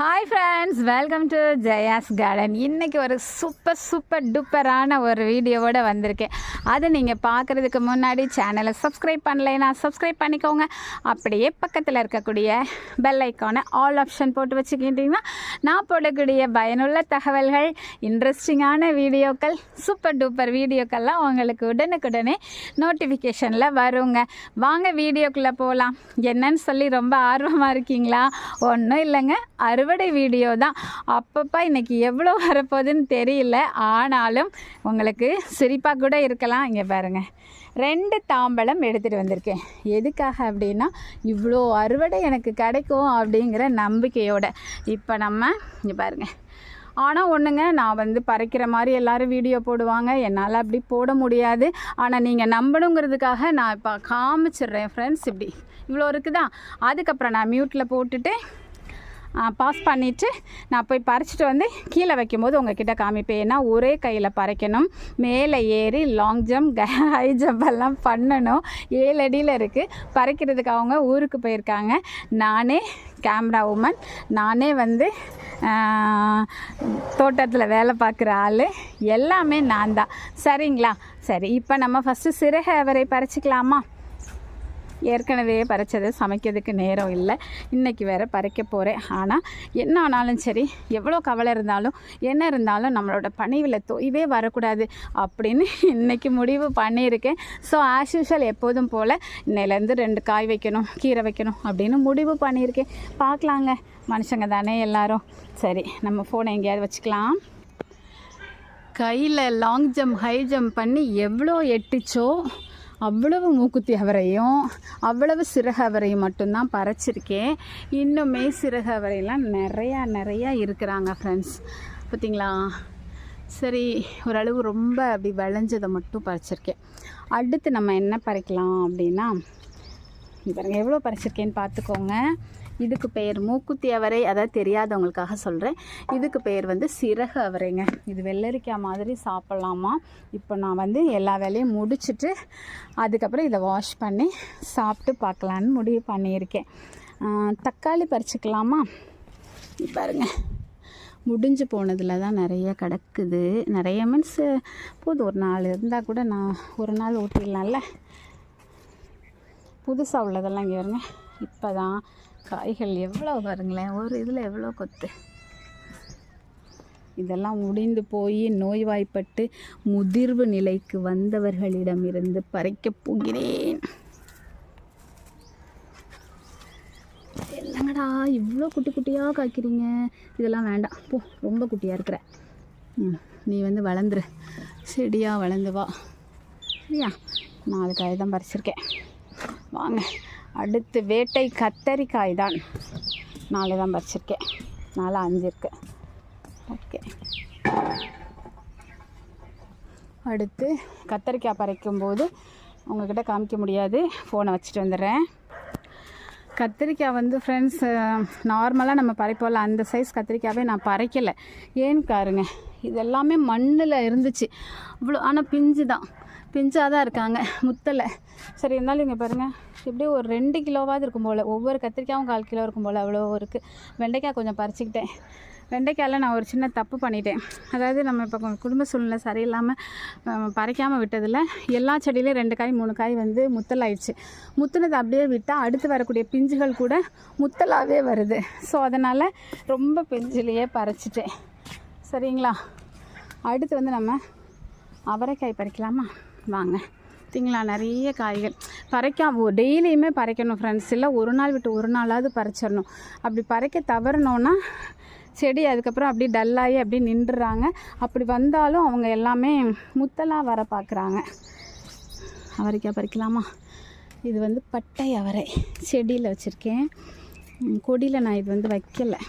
Hi friends welcome to Jaya's garden இன்றைக்கி ஒரு super super டூப்பரான ஒரு வீடியோவோட வந்திருக்கேன். அது நீங்கள் பார்க்குறதுக்கு முன்னாடி சேனலை சப்ஸ்கிரைப் பண்ணலைன்னா சப்ஸ்கிரைப் பண்ணிக்கோங்க. அப்படியே பக்கத்தில் இருக்கக்கூடிய பெல் ஐக்கானை ஆல் ஆப்ஷன் போட்டு வச்சுக்கிட்டிங்கன்னா நான் போடக்கூடிய பயனுள்ள தகவல்கள் இன்ட்ரெஸ்டிங்கான வீடியோக்கள் சூப்பர் டூப்பர் வீடியோக்கள்லாம் உங்களுக்கு உடனுக்குடனே நோட்டிஃபிகேஷனில் வருங்க. வாங்க வீடியோக்குள்ளே போகலாம் என்னன்னு சொல்லி ரொம்ப ஆர்வமாக இருக்கீங்களா? ஒன்றும் இல்லைங்க. அறுவடை வீடியோ தான். அப்பப்போ இன்றைக்கி எவ்வளோ வரப்போகுதுன்னு தெரியல. ஆனாலும் உங்களுக்கு சிரிப்பாக கூட இருக்கலாம். இங்கே பாருங்கள் ரெண்டு தாம்பழம் எடுத்துகிட்டு வந்திருக்கேன். எதுக்காக அப்படின்னா இவ்வளோ அறுவடை எனக்கு கிடைக்கும் அப்படிங்கிற நம்பிக்கையோட. இப்போ நம்ம இங்கே பாருங்கள் ஆனால் ஒன்றுங்க நான் வந்து பறைக்கிற மாதிரி எல்லோரும் வீடியோ போடுவாங்க. என்னால் அப்படி போட முடியாது. ஆனால் நீங்கள் நம்பணுங்கிறதுக்காக நான் இப்போ காமிச்சிடுறேன் ஃப்ரெண்ட்ஸ் இப்படி. இவ்வளோ இருக்குதா? அதுக்கப்புறம் நான் மியூட்டில் போட்டுட்டு பாஸ் பண்ணிவிட்டு நான் போய் பறிச்சிட்டு வந்து கீழே வைக்கும்போது உங்ககிட்ட காமிப்பேன். ஏன்னா ஒரே கையில் பறைக்கணும். மேலே ஏறி லாங் ஜம்ப் ஹை ஜம்ப் எல்லாம் பண்ணணும். ஏழு அடியில் இருக்குது பறைக்கிறதுக்கு அவங்க ஊருக்கு போயிருக்காங்க. நானே கேமரா உமன் நானே வந்து தோட்டத்தில் வேலை பார்க்குற ஆள். எல்லாமே நான் தான். சரிங்களா? சரி இப்போ நம்ம ஃபஸ்ட்டு சிறகை அவரை பறிச்சிக்கலாமா? ஏற்கனவே பறிச்சது சமைக்கிறதுக்கு நேரம் இல்லை. இன்றைக்கி வேறு பறிக்க போகிறேன் ஆனால் என்ன ஆனாலும் சரி எவ்வளோ கவலை இருந்தாலும் என்ன இருந்தாலும் நம்மளோட பணிவில் தொய்வே வரக்கூடாது அப்படின்னு இன்றைக்கி முடிவு பண்ணியிருக்கேன். ஸோ ஆஸ் யூஷுவல் எப்போதும் போல் இன்னையிலேருந்து ரெண்டு காய் வைக்கணும் கீரை வைக்கணும் அப்படின்னு முடிவு பண்ணியிருக்கேன். பார்க்கலாங்க. மனுஷங்க தானே எல்லாரும். சரி நம்ம ஃபோனை எங்கேயாவது வச்சுக்கலாம். கையில் லாங் ஜம்ப் ஹை ஜம்ப் பண்ணி எவ்வளோ எட்டுச்சோ அவ்வளவு மூக்குத்தி அவரையும் அவ்வளவு சிறகு அவரையும் மட்டும்தான் பறைச்சிருக்கேன் இன்னுமே சிறகு அவரையெல்லாம் நிறையா நிறையா இருக்கிறாங்க ஃப்ரெண்ட்ஸ் பார்த்தீங்களா சரி ஓரளவு ரொம்ப அப்படி விளைஞ்சதை மட்டும் பறிச்சிருக்கேன் அடுத்து நம்ம என்ன பறிக்கலாம் அப்படின்னா பாருங்கள் எவ்வளோ பறிச்சிருக்கேன்னு பார்த்துக்கோங்க. இதுக்கு பெயர் மூக்குத்தி அவரை. அதாவது தெரியாதவங்களுக்காக சொல்கிறேன் இதுக்கு பெயர் வந்து சிறகு அவரைங்க. இது வெள்ளரிக்காய் மாதிரி சாப்பிட்லாமா? இப்போ நான் வந்து எல்லா வேலையும் முடிச்சுட்டு அதுக்கப்புறம் இதை வாஷ் பண்ணி சாப்பிட்டு பார்க்கலான்னு முடிவு பண்ணியிருக்கேன். தக்காளி பறிச்சுக்கலாமா? பாருங்க. முடிஞ்சு போனதில் தான் நிறைய கிடக்குது. நிறைய மீன்ஸ் போதும். ஒரு நாள் இருந்தால் கூட நான் ஒரு நாள் ஊற்றிடலாம்ல புதுசாக உள்ளதெல்லாம் இங்கே வருங்க இப்போ தான் காய்கள் எவ்வளோ பாருங்களேன் ஒரு இதில் எவ்வளோ கொத்து. இதெல்லாம் முடிந்து போய் நோய்வாய்ப்பட்டு முதிர்வு நிலைக்கு வந்தவர்களிடமிருந்து பறிக்கப் போகிறேன். என்னங்கடா இவ்வளோ குட்டி குட்டியாக காய்க்கிறீங்க? இதெல்லாம் வேண்டாம். போ ரொம்ப குட்டியாக இருக்கிற. ம் நீ வந்து வளர்ந்துரு. செடியாக வளர்ந்து வா. சரியா? நாலு காய் தான் பறிச்சிருக்கேன். வாங்க. அடுத்து வேட்டை கத்தரிக்காய் தான். நாலு தான் பறிச்சிருக்கேன். நாலு அஞ்சு இருக்கு. ஓகே. அடுத்து கத்தரிக்காய் பறிக்கும்போது உங்கள்கிட்ட காமிக்க முடியாது. ஃபோனை வச்சுட்டு வந்துடுறேன். கத்திரிக்காய் வந்து ஃப்ரெண்ட்ஸ் நார்மலாக நம்ம பறிப்போம்ல அந்த சைஸ் கத்திரிக்காவே நான் பறைக்கலை. ஏன்னு பாருங்க இதெல்லாமே மண்ணில் இருந்துச்சு. இவ்வளோ ஆனால் பிஞ்சு தான் பிஞ்சாக தான் இருக்காங்க முத்தலை. சரி இருந்தாலும் இங்கே பாருங்கள் எப்படியும் ஒரு ரெண்டு கிலோவாவது இருக்கும் போல். ஒவ்வொரு கத்திரிக்காயும் கால் கிலோ இருக்கும் போல் அவ்வளோ இருக்குது வெண்டைக்காய் கொஞ்சம் பறிச்சிக்கிட்டேன். வெண்டைக்காயில் நான் ஒரு சின்ன தப்பு பண்ணிட்டேன். அதாவது நம்ம இப்போ குடும்ப சூழ்நிலை சரியில்லாமல் பறிக்காமல் விட்டதில் எல்லா செடியிலையும் ரெண்டு காய் மூணு காய் வந்து முத்தலாயிடுச்சு. முத்துனது அப்படியே விட்டால் அடுத்து வரக்கூடிய பிஞ்சுகள் கூட முத்தலாகவே வருது. ஸோ அதனால் ரொம்ப பிஞ்சிலேயே பறிச்சிட்டேன். சரிங்களா? அடுத்து வந்து நம்ம அவரைக்காய் பறிக்கலாமா? வாங்க. பார்த்திங்களா நிறைய காய்கள். பறைக்கா டெய்லியுமே பறிக்கணும் ஃப்ரெண்ட்ஸ் இல்லை ஒரு நாள் விட்டு ஒரு நாளாவது பறிச்சிடணும். அப்படி பறிக்க தவறினோன்னா செடி அதுக்கப்புறம் அப்படியே டல்லாகி அப்படியே நின்றுறாங்க. அப்படி வந்தாலும் அவங்க எல்லாமே முத்தலாக வர பார்க்குறாங்க அவரைக்காய் பறிக்கலாமா? இது வந்து பட்டை அவரை. செடியில் வச்சுருக்கேன். கொடியில் நான் இது வந்து வைக்கலை.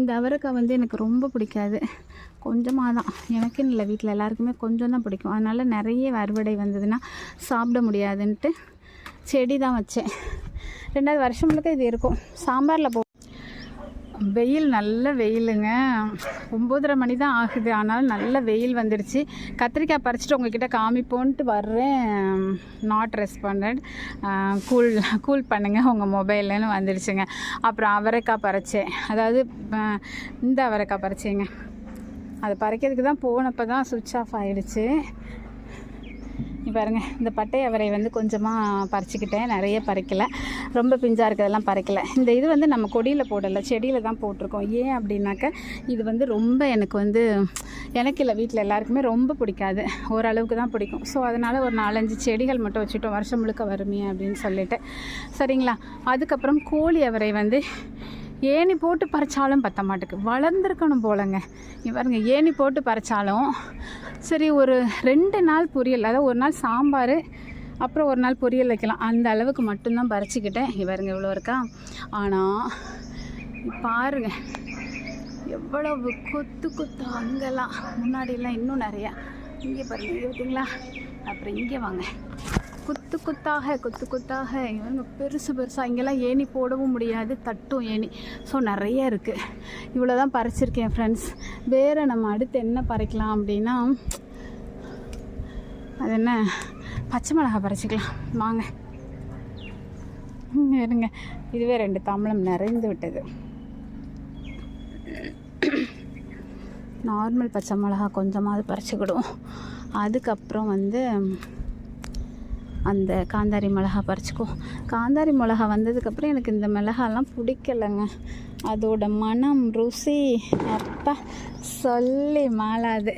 இந்த அவரைக்காய் வந்து எனக்கு ரொம்ப பிடிக்காது. கொஞ்சமாக தான் எனக்குன்னு இல்லை வீட்டில் எல்லாருக்குமே கொஞ்சம் தான் பிடிக்கும். அதனால் நிறைய அறுவடை வந்ததுன்னா சாப்பிட முடியாதுன்ட்டு செடி தான் வச்சேன். ரெண்டாவது வருஷம் முழுக்க இது இருக்கும். சாம்பாரில் போ வெயில் நல்ல வெயிலுங்க. ஒம்போதரை மணி தான் ஆகுது. ஆனாலும் நல்ல வெயில் வந்துடுச்சு. கத்திரிக்காய் பறிச்சுட்டு உங்ககிட்ட காமிப்போன்ட்டு வர்றேன். நாட் ரெஸ்பாண்டட் கூல் கூல் பண்ணுங்கள் உங்கள் மொபைல்லன்னு வந்துடுச்சுங்க. அப்புறம் அவரைக்காய் பறிச்சேன். அதாவது இந்த அவரைக்காய் பறிச்சேங்க. அது பறிக்கிறதுக்கு தான் போனப்போ தான் சுவிட்ச் ஆஃப் ஆகிடுச்சு பாருங்கள் இந்த பட்டை அவரை வந்து கொஞ்சமாக பறிச்சுக்கிட்டேன் நிறைய பறிக்கலை. ரொம்ப பிஞ்சாக இருக்கிறதெல்லாம் பறிக்கலை. இந்த இது வந்து நம்ம கொடியில் போடலை செடியில் தான் போட்டிருக்கோம். ஏன் அப்படின்னாக்க இது வந்து ரொம்ப எனக்கு வந்து எனக்கு இல்லை வீட்டில் எல்லாருக்குமே ரொம்ப பிடிக்காது. ஓரளவுக்கு தான் பிடிக்கும். ஸோ அதனால் ஒரு நாலஞ்சு செடிகள் மட்டும் வச்சுட்டோம். வருஷம் முழுக்க வருமே அப்படின்னு சொல்லிட்டு. சரிங்களா? அதுக்கப்புறம் கோழி அவரை வந்து ஏணி போட்டு பறிச்சாலும் பத்த மாட்டுக்கு. வளர்ந்துருக்கணும் போலங்க. பாருங்க ஏணி போட்டு பறிச்சாலும் சரி ஒரு ரெண்டு நாள் பொரியல் அதாவது ஒரு நாள் சாம்பார் அப்புறம் ஒரு நாள் பொரியல் வைக்கலாம். அந்த அளவுக்கு மட்டும்தான் பறிச்சுக்கிட்டேன். இவருங்க பாருங்க இவ்வளோ இருக்கா? ஆனால் பாருங்க எவ்வளவு கொத்து கொத்து அங்கெல்லாம். முன்னாடியெல்லாம் இன்னும் நிறையா. இங்கே பாருங்க இருக்குங்களா பார்த்தீங்களா அப்புறம் இங்கே வாங்க. குத்து குத்தாக குத்து குத்தாக. இவங்க பெருசு பெருசாக இங்கெல்லாம் ஏணி போடவும் முடியாது தட்டும் ஏணி. ஸோ நிறைய இருக்குது இவ்வளோ தான் பறிச்சிருக்கேன் ஃப்ரெண்ட்ஸ் வேறு நம்ம அடுத்து என்ன பறிக்கலாம் அப்படின்னா அது என்ன? பச்சை மிளகா பறிச்சிக்கலாம். வாங்க. இருங்க. இதுவே ரெண்டு தாம்பளம் நிறைந்து விட்டது. நார்மல் பச்சை மிளகா கொஞ்சமாவது பறிச்சுக்கிடுவோம். அதுக்கப்புறம் வந்து அந்த காந்தாரி மிளகா பறிச்சுக்கோ. காந்தாரி மிளகா வந்ததுக்கப்புறம் எனக்கு இந்த மிளகாலாம் பிடிக்கலைங்க. அதோட மனம் ருசி அப்பா சொல்லி மாளாது.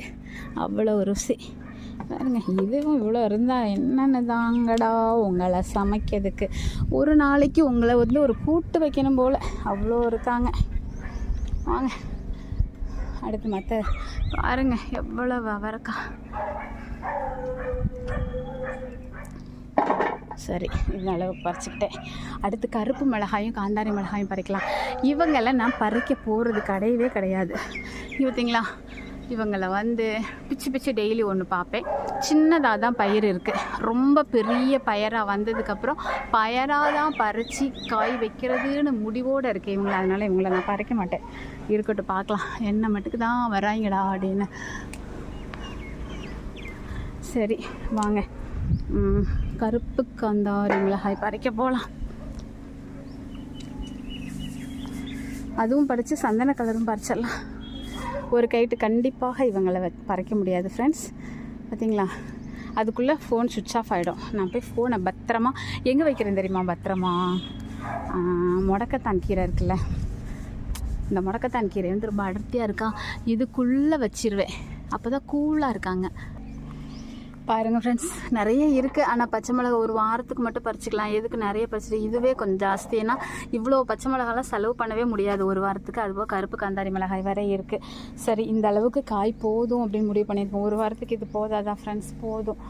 அவ்வளோ ருசி. பாருங்க இதுவும் இவ்வளோ இருந்தால் என்னென்ன தாங்கடா உங்களை சமைக்கிறதுக்கு. ஒரு நாளைக்கு உங்களை வந்து ஒரு கூட்டு வைக்கணும் போல். அவ்வளோ இருக்காங்க. வாங்க. அடுத்து மற்ற பாருங்க எவ்வளவு அவரக்காய் சரி இந்த அளவு பறிச்சுக்கிட்டேன். அடுத்து கருப்பு மிளகாயும் காந்தாரி மிளகாயும் பறிக்கலாம். இவங்கெல்லாம் நான் பறிக்க போகிறது கிடையவே கிடையாது. பார்த்தீங்களா இவங்களை வந்து பிச்சு பிச்சு டெய்லி ஒன்று பார்ப்பேன். சின்னதாக தான் பயிர் இருக்குது ரொம்ப பெரிய பயராக வந்ததுக்கப்புறம் பயராக தான் பறித்து காய் வைக்கிறதுன்னு முடிவோடு இருக்கேன் இவங்களை அதனால் இவங்களை நான் பறிக்க மாட்டேன். இருக்கட்டும் பார்க்கலாம். என்ன மட்டுக்கு தான் வராங்கடா அப்படின்னு. சரி வாங்க. ம், கருப்பு காந்தாரி மிளகாய் பறிக்க போகலாம் அதுவும் பறித்து சந்தன கலரும் பறிச்சிடலாம். ஒரு கைட்டு கண்டிப்பாக இவங்களை வ- பறிக்க முடியாது ஃப்ரெண்ட்ஸ் பார்த்தீங்களா அதுக்குள்ளே ஃபோன் சுவிட்ச் ஆஃப் ஆகிடும் நான் போய் ஃபோனை பத்திரமா எங்கே வைக்கிறேன் தெரியுமா பத்திரமா? முடக்கத்தான் கீரை இருக்குல்ல. இந்த முடக்கத்தான் கீரை வந்து ரொம்ப அடர்த்தியாக இருக்கா? இதுக்குள்ளே வச்சிருவேன். அப்போ தான் கூலாக இருக்காங்க. பாருங்கள் ஃப்ரெண்ட்ஸ் நிறைய இருக்குது ஆனால் பச்சை மிளகா ஒரு வாரத்துக்கு மட்டும் பறிச்சிக்கலாம். எதுக்கு நிறைய பறிச்சு இதுவே கொஞ்சம் ஜாஸ்தி. ஏன்னா இவ்வளோ பச்சை மிளகாலாம் செலவு பண்ணவே முடியாது ஒரு வாரத்துக்கு. அதுபோல் கருப்பு காந்தாரி மிளகாய் வரை இருக்குது சரி இந்த அளவுக்கு காய் போதும் அப்படின்னு முடிவு பண்ணியிருக்கோம். ஒரு வாரத்துக்கு இது போதாதான் ஃப்ரெண்ட்ஸ் போதும்.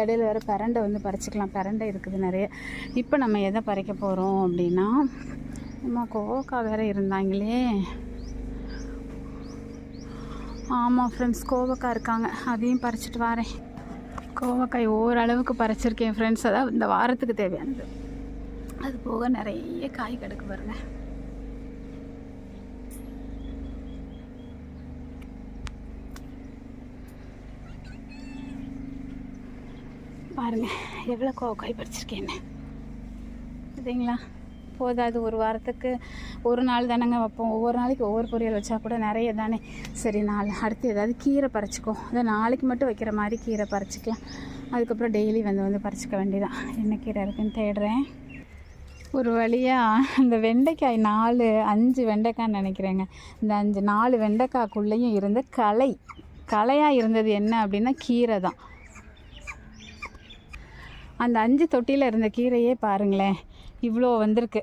இடையில வேறு பிரண்டை வந்து பறிச்சிக்கலாம். பிரண்டை இருக்குது நிறைய. இப்போ நம்ம எதை பறிக்க போகிறோம் அப்படின்னா அம்மா கோவக்காய் வேறு இருந்தாங்களே. ஆமாம் ஃப்ரெண்ட்ஸ் கோவக்காய் இருக்காங்க. அதையும் பறிச்சிட்டு வரேன். கோவக்காய் ஓரளவுக்கு பறிச்சிருக்கேன் ஃப்ரெண்ட்ஸ் அதான் இந்த வாரத்துக்கு தேவையானது. அது போக நிறைய காய் கிடக்கு பாருங்க. பாருங்க எவ்வளோ கோவக்காய் பறிச்சிருக்கேன்னு. சரிங்களா? போதாது ஒரு வாரத்துக்கு ஒரு நாள் தானேங்க வைப்போம். ஒவ்வொரு நாளைக்கு ஒவ்வொரு பொரியல் வச்சா கூட நிறைய தானே. சரி நாள் அடுத்து ஏதாவது கீரை பறிச்சிக்கோ. அதை நாளைக்கு மட்டும் வைக்கிற மாதிரி கீரை பறிச்சிக்கலாம். அதுக்கப்புறம் டெய்லி வந்து வந்து பறிச்சிக்க வேண்டியதான் என்ன கீரை இருக்குன்னு தேடுறேன். ஒரு வழியாக இந்த வெண்டைக்காய் நாலு அஞ்சு வெண்டைக்காய்ன்னு நினைக்கிறேங்க. இந்த அஞ்சு நாலு வெண்டைக்காய்க்குள்ளேயும் இருந்த களை. களையாக இருந்தது என்ன அப்படின்னா கீரை தான். அந்த அஞ்சு தொட்டியில் இருந்த கீரையே பாருங்களேன். இவ்வளோ வந்திருக்கு.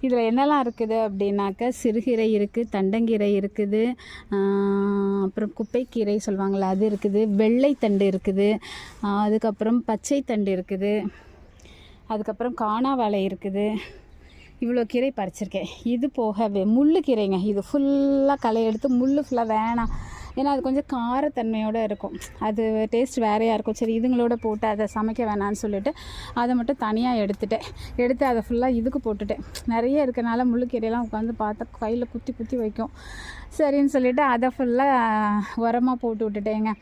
இதில் என்னெல்லாம் இருக்குது அப்படின்னாக்க சிறுகீரை இருக்குது தண்டங்கீரை இருக்குது அப்புறம் குப்பைக்கீரை சொல்லுவாங்கள்ல அது இருக்குது வெள்ளைத்தண்டு இருக்குது அதுக்கப்புறம் பச்சை தண்டு இருக்குது அதுக்கப்புறம் காணாவாழை இருக்குது. இவ்வளோ கீரை பறிச்சிருக்கேன். இது போக வெ- கீரைங்க. இது ஃபுல்லாக களை எடுத்து முள் ஃபுல்லாக வேணாம். ஏன்னா அது கொஞ்சம் காரத்தன்மையோடு இருக்கும். அது டேஸ்ட் வேறையாக இருக்கும். சரி இதுங்களோட போட்டு அதை சமைக்க வேணான்னு சொல்லிட்டு அதை மட்டும் தனியாக எடுத்துட்டேன். எடுத்து அதை ஃபுல்லாக இதுக்கு போட்டுட்டேன். நிறைய இருக்கனால முள்ளுக்கீரையெல்லாம் உட்காந்து பார்த்தா கையில் குத்தி குத்தி வைக்கும். சரின்னு சொல்லிட்டு அதை ஃபுல்லாக உரமாக போட்டு விட்டுட்டேங்க.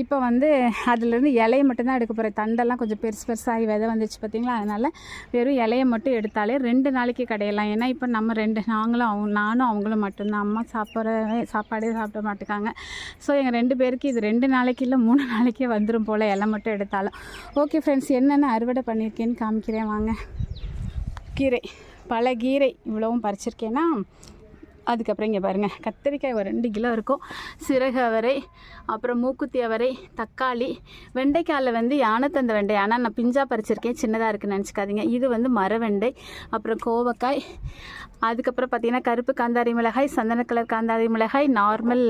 இப்போ வந்து அதுலேருந்து இலையை மட்டும்தான் எடுக்க போகிறேன் தண்டெல்லாம் கொஞ்சம் பெருசு பெருசாகி விதை வந்துச்சு பார்த்தீங்களா அதனால் வெறும் இலையை மட்டும் எடுத்தாலே ரெண்டு நாளைக்கு கிடையலாம். ஏன்னா இப்போ நம்ம ரெண்டு நாங்களும் அவங்க நானும் அவங்களும் மட்டும்தான். அம்மா சாப்பிட்ற சாப்பாடே சாப்பிட மாட்டேங்காங்க ஸோ எங்கள் ரெண்டு பேருக்கு இது ரெண்டு நாளைக்கு இல்லை மூணு நாளைக்கே வந்துடும் போல் இலை மட்டும் எடுத்தாலும். ஓகே ஃப்ரெண்ட்ஸ் என்னென்ன அறுவடை பண்ணியிருக்கேன்னு காமிக்கிறேன் வாங்க. கீரை பல கீரை இவ்வளவும் பறிச்சிருக்கேன்னா அதுக்கப்புறம் இங்கே பாருங்கள் கத்திரிக்காய் ஒரு ரெண்டு கிலோ இருக்கும். சிறகு அவரை அப்புறம் மூக்குத்தி அவரை தக்காளி வெண்டைக்காயில் வந்து யானைத்தந்த வெண்டை. ஆனால் நான் பிஞ்சா பறிச்சிருக்கேன். சின்னதாக இருக்குன்னு நினச்சிக்காதீங்க. இது வந்து மரவெண்டை அப்புறம் கோவக்காய் அதுக்கப்புறம் பார்த்திங்கன்னா கருப்பு காந்தாரி மிளகாய் சந்தன கலர் காந்தாரி மிளகாய் நார்மல்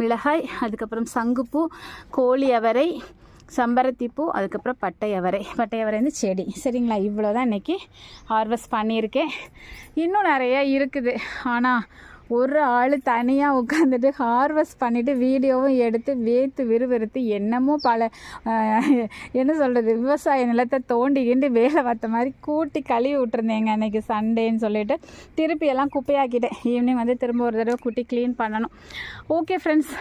மிளகாய் அதுக்கப்புறம் சங்குப்பூ கோழி அவரை செம்பருத்திப்பூ அதுக்கப்புறம் பட்டை அவரை பட்டை அவரை வந்து செடி. சரிங்களா? இவ்வளோ தான் இன்றைக்கி ஹார்வெஸ்ட் பண்ணியிருக்கேன். இன்னும் நிறைய இருக்குது. ஆனால் ஒரு ஆள் தனியாக உட்காந்துட்டு ஹார்வெஸ்ட் பண்ணிவிட்டு வீடியோவும் எடுத்து வேத்து விறுவிறுத்து என்னமோ பல என்ன சொல்கிறது விவசாய நிலத்தை தோண்டி வேலை பார்த்த மாதிரி கூட்டி கழுவி விட்டுருந்தேங்க அன்றைக்கி சண்டேன்னு சொல்லிட்டு. திருப்பி எல்லாம் குப்பையாக்கிட்டேன். ஈவினிங் வந்து திரும்ப ஒரு தடவை குட்டி க்ளீன் பண்ணணும். ஓகே ஃப்ரெண்ட்ஸ்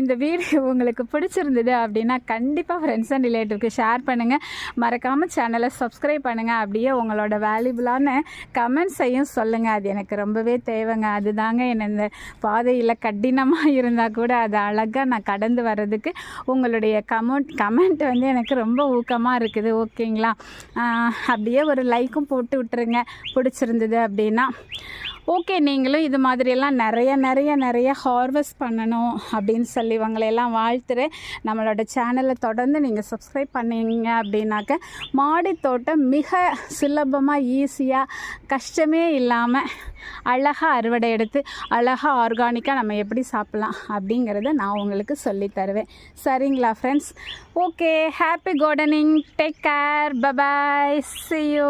இந்த வீடியோ உங்களுக்கு பிடிச்சிருந்தது அப்படின்னா கண்டிப்பாக ஃப்ரெண்ட்ஸ் அண்ட் ரிலேட்டிவ்க்கு ஷேர் பண்ணுங்கள் மறக்காமல் சேனலை சப்ஸ்கிரைப் பண்ணுங்கள் அப்படியே உங்களோட வேல்யூபிளான கமெண்ட்ஸையும் சொல்லுங்கள் அது எனக்கு ரொம்பவே தேவைங்க. அதுதாங்க என்ன இந்த பாதையில் கடினமாக இருந்தால் கூட அதை அழகாக நான் கடந்து வர்றதுக்கு உங்களுடைய கமெண்ட் கமெண்ட் வந்து எனக்கு ரொம்ப ஊக்கமாக இருக்குது ஓகேங்களா? அப்படியே ஒரு லைக்கும் போட்டு விட்டுருங்க. பிடிச்சிருந்தது அப்படின்னா. ஓகே நீங்களும் இது மாதிரியெல்லாம் நிறைய நிறைய நிறைய ஹார்வெஸ்ட் பண்ணணும் அப்படின்னு சொல்லி இவங்களையெல்லாம் வாழ்த்துறேன் நம்மளோட சேனலை தொடர்ந்து நீங்கள் சப்ஸ்கிரைப் பண்ணீங்க அப்படின்னாக்க மாடி தோட்டம் மிக சுலபமாக ஈஸியாக கஷ்டமே இல்லாமல் அழகாக அறுவடை எடுத்து அழகாக ஆர்கானிக்காக நம்ம எப்படி சாப்பிட்லாம் அப்படிங்கிறத நான் உங்களுக்கு சொல்லி தருவேன். சரிங்களா friends okay happy gardening take care bye bye see